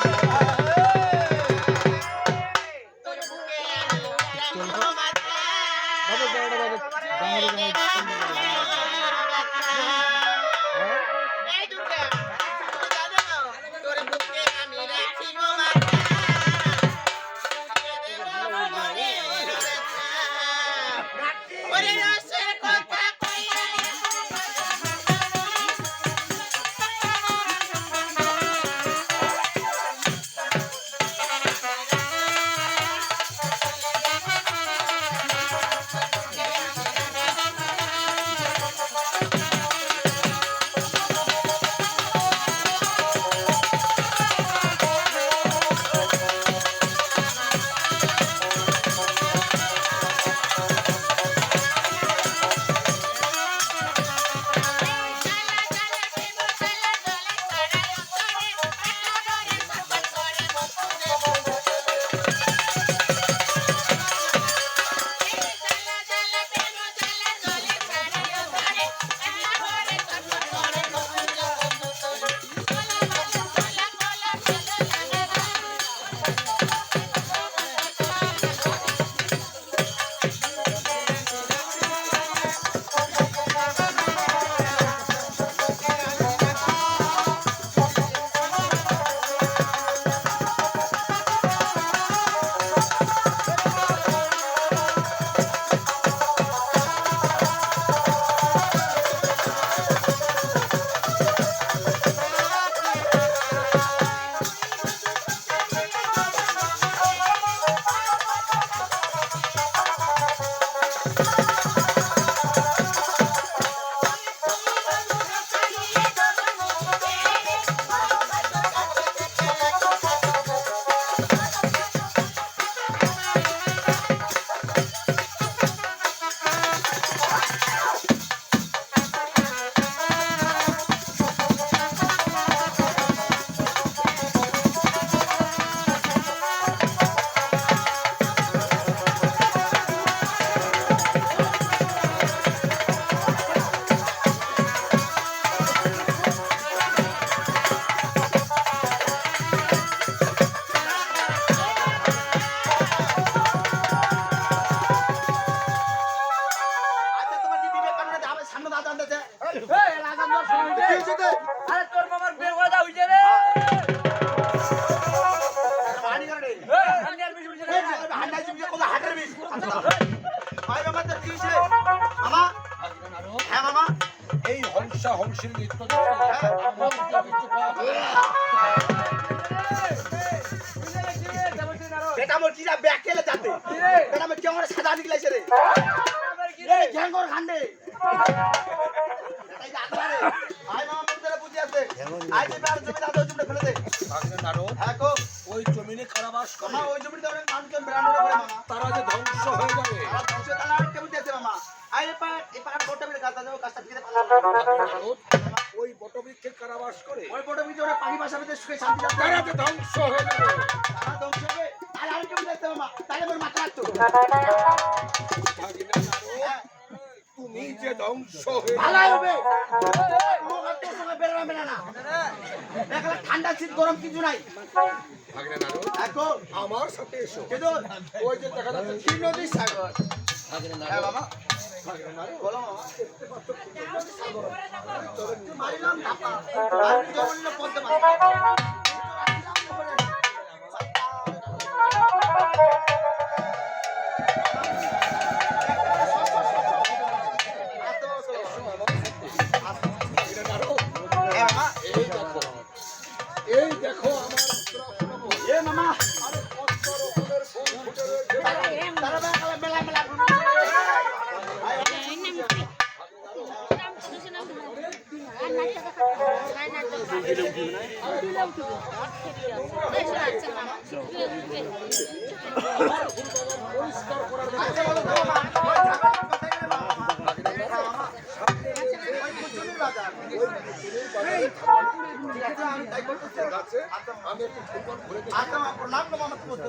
তোর হংসের নৃত্য বেটা মোর কি ব্যাগ খেলে যাতে বেটা মোর কেমন সাদা নিকলাইছে রে এই ঝ্যাঙ্গর খান্ডে এই দাদা রে আই মামা মোর বুঝি আছে আই যে বেড়া জমি দাদা জমি ফেলে দে হ্যাঁ কো ওই জমিনে মামা ওই বেড়ানো করে মামা তারা যে ধ্বংস হয়ে যাবে ওই বটবৃক্ষে কারাবাস করে ওই ভিতরে পানি বাসা সুখে শান্তি তারা যে ধ্বংস হয়ে যাবে। তারা ধ্বংস হবে। কেমন দেখতে মামা তাহলে মোর মাথা নারদ তুমি যে ধ্বংস হয়ে ভালো হবে। আর বেরোবে না ঠান্ডা শীত গরম কিছু নাই। এখন আমার সাথে এসো। ওই যে দেখা যাচ্ছে কি নদীর সাগর। ভাগিনা হ্যাঁ আমি একটু ঘুরে আচ্ছা প্রণাম তো মামা তুমি বলতে